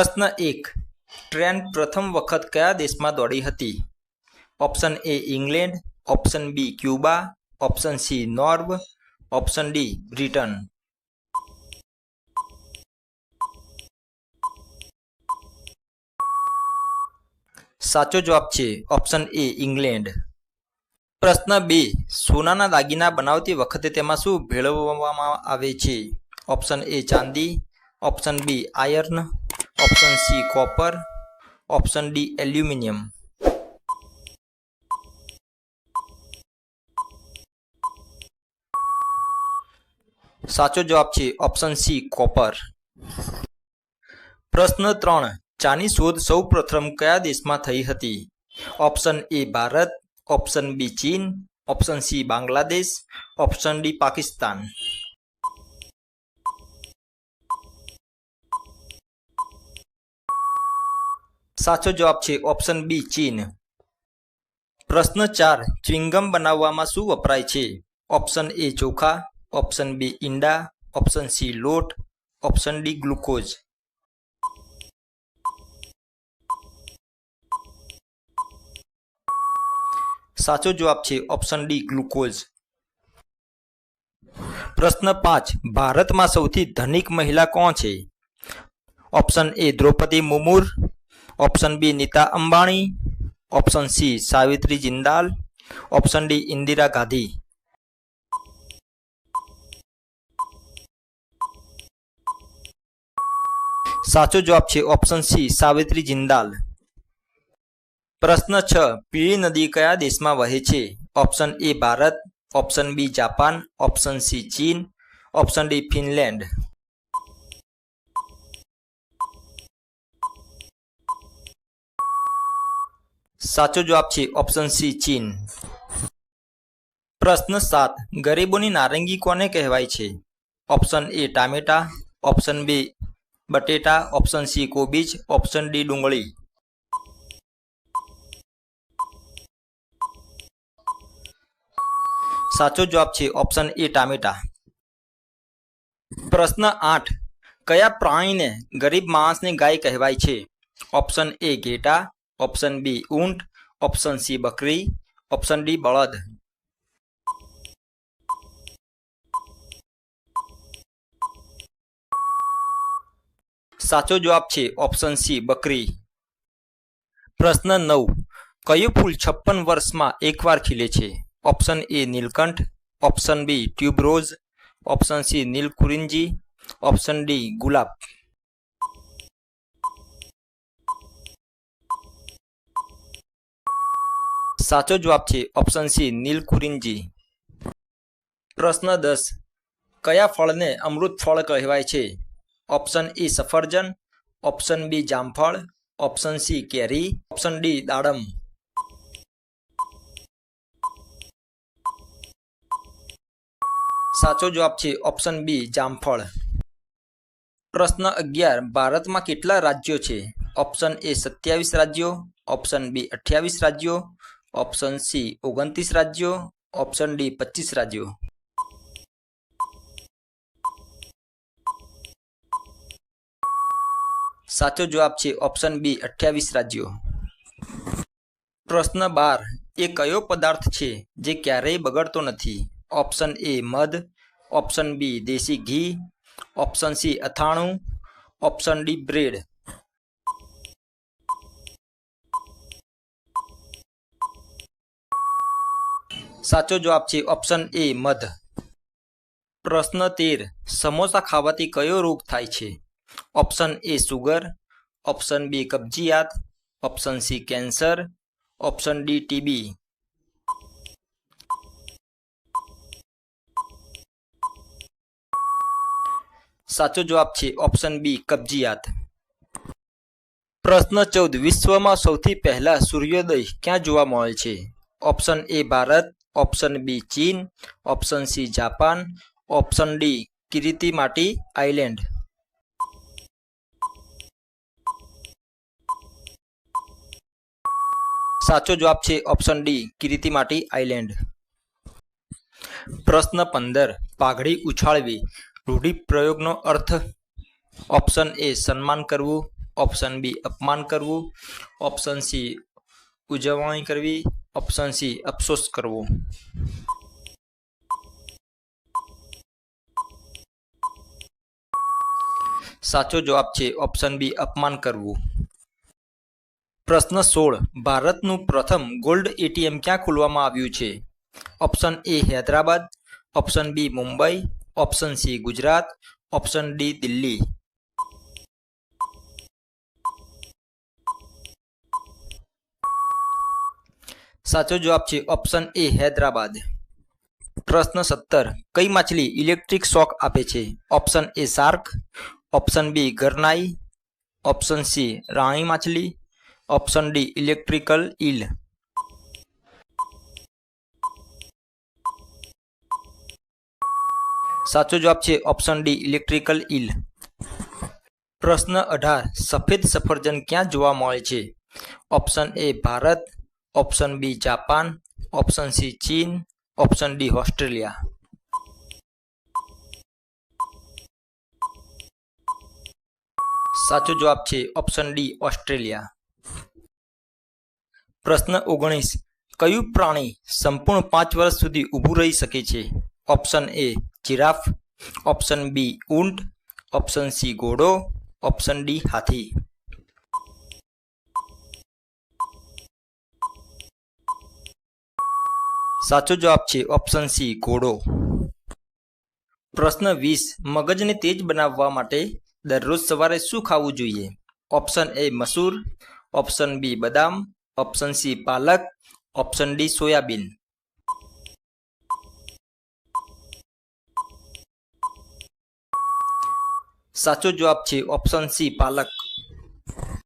પ્રશ્ન એક. ટ્રેન પ્રથમ વખત કયા દેશમાં દોડી હતી? Option A England, option B Cuba, option C Norway, option D Britain. સાચો જવાબ છે ઓપ્શન એ ઇંગ્લેન્ડ. પ્રશ્ન બે. સોનાના દાગીના બનાવતી વખતે તેમાં શું ભેળવવામાં આવે છે? ઓપ્શન એ ચાંદી, option B iron option C copper option D aluminium સાચો જવાબ છે ઓપ્શન સી કોપર પ્રશ્ન ત્રણ, ચાની શોધ સૌ પ્રથમ કયા દેશમાં થઈ હતી? Option A Bharat. Option B ચીન. Option C Bangladesh. Option D Pakistan. સાચો જવાબ છે ઓપ્શન બી ચીન. પ્રશ્ન ચાર ચ્વિંગમ બનાવવામાં શું વપરાય છે? ઓપ્શન એ ચોખા. ઓપ્શન બી ઈંડા. ઓપ્શન સી લોટ. Option D glucose. સાચો જવાબ છે ઓપ્શન ડી ગ્લુકોઝ. પ્રશ્ન પાંચ, ભારતમાં સૌથી ધનિક મહિલા કોણ છે? Option A Draupadi Murmu. Option B Nita Ambani option C Savitri Jindal option D Indira Gandhi સાચો જવાબ છે ઓપ્શન સી સાવિત્રી જિંદાલ પ્રશ્ન છ, પીળી નદી કયા દેશમાં વહે છે? Option A Bharat. Option B Japan. Option C ચીન. Option D Finland. સાચો જવાબ છે ઓપ્શન સી ચીન. પ્રશ્ન સાત, ગરીબોની નારંગી કોને કહેવાય છે? ઓપ્શન એ ટામેટા. ઓપ્શન બી બટેટા. ઓપ્શન સી કોબીજ. ઓપ્શન ડી ડુંગળી. સાચો જવાબ છે ઓપ્શન એ ટામેટા. પ્રશ્ન આઠ, કયા પ્રાણીને ગરીબ માણસની ગાય કહેવાય છે? ઓપ્શન એ ઘેટા. ઓપ્શન બી ઊંટ ઓપ્શન સી બકરી ઓપ્શન ડી બળદ સાચો જવાબ છે ઓપ્શન સી બકરી પ્રશ્ન નવ. કયું ફૂલ છપ્પન વર્ષમાં એકવાર ખીલે છે? Option A Nilkanth. Option B tuberose. Option C Neelakurinji option D ગુલાબ. સાચો જવાબ છે ઓપ્શન સી નીલકુરિંજી પ્રશ્ન દસ, કયા ફળને અમૃત ફળ કહેવાય છે? ઓપ્શન એ સફરજન ઓપ્શન બી જામફળ ઓપ્શન સી કેરી ઓપ્શન ડી દાડમ. સાચો જવાબ છે ઓપ્શન બી જામફળ. પ્રશ્ન અગિયાર, ભારતમાં કેટલા રાજ્યો છે? ઓપ્શન એ સત્યાવીસ રાજ્યો ઓપ્શન બી અઠ્યાવીસ રાજ્યો ઓપ્શન સી ઓગણત્રીસ રાજ્યો. ઓપ્શન ડી પચીસ રાજ્યો. સાચો જવાબ છે ઓપ્શન બી અઠ્યાવીસ રાજ્યો. પ્રશ્ન બાર, એ કયો પદાર્થ છે જે ક્યારેય બગડતો નથી? ઓપ્શન એ મધ. ઓપ્શન બી દેશી ઘી. ઓપ્શન સી અથાણું. Option D bread. સાચો જવાબ છે ઓપ્શન એ મધ. પ્રશ્ન તેર, સમોસા ખાવાથી કયો રોગ થાય છે? Option A sugar option B કબજિયાત. Option C cancer option D TB સાચો જવાબ છે ઓપ્શન બી કબજિયાત. પ્રશ્ન ચૌદ, વિશ્વમાં સૌથી પહેલા સૂર્યોદય ક્યાં જોવા મળે છે? Option A Bharat. Option B ચીન option C Japan option D Kiritimati island સાચો જવાબ છે ઓપ્શન ડી કિરીતિમાટી આઇલેન્ડ પ્રશ્ન પંદર, પાઘડી ઉછાળવી. રૂઢિપ્રયોગનો અર્થ? ઓપ્શન એ સન્માન કરવું. ઓપ્શન બી અપમાન કરવું. ઓપ્શન સી ઉજવણી કરવી. ઓપ્શન સી અફસોસ કરવો. સાચો જવાબ છે ઓપ્શન બી અપમાન કરવું. પ્રશ્ન સોળ, ભારતનું પ્રથમ ગોલ્ડ એટીએમ ક્યાં ખોલવામાં આવ્યું છે? Option A Hyderabad. Option B Mumbai. Option C Gujarat. Option D Delhi. સાચો જવાબ છે ઓપ્શન એ હૈદરાબાદ. પ્રશ્ન સત્તર, કઈ માછલી ઇલેક્ટ્રિક શોક આપે છે? Option A shark option B ગરનાઈ option C રાણી માછલી. ઓપ્શન ડી ઇલેક્ટ્રિકલ ઈલ સાચો જવાબ છે ઓપ્શન ડી ઇલેક્ટ્રિકલ ઈલ પ્રશ્ન અઢાર, સફેદ સફરજન ક્યાં જોવા મળે છે? Option A Bharat. Option B Japan option C ચીન ઓપ્શન ડી ઓસ્ટ્રેલિયા સાચો જવાબ છે ઓપ્શન ડી ઓસ્ટ્રેલિયા પ્રશ્ન ઓગણીસ. કયું પ્રાણી સંપૂર્ણ પાંચ વર્ષ સુધી ઊભું રહી શકે છે? Option A giraffe. Option B ઊંટ. ઓપ્શન સી ઘોડો. ઓપ્શન ડી હાથી. સાચો જવાબ છે ઓપ્શન સી ઘોડો. પ્રશ્ન વીસ, મગજને તેજ બનાવવા માટે દરરોજ સવારે શું ખાવું જોઈએ? Option A Masoor. Option B બદામ. ઓપ્શન સી પાલક. Option D soybean. સાચો જવાબ છે ઓપ્શન સી પાલક.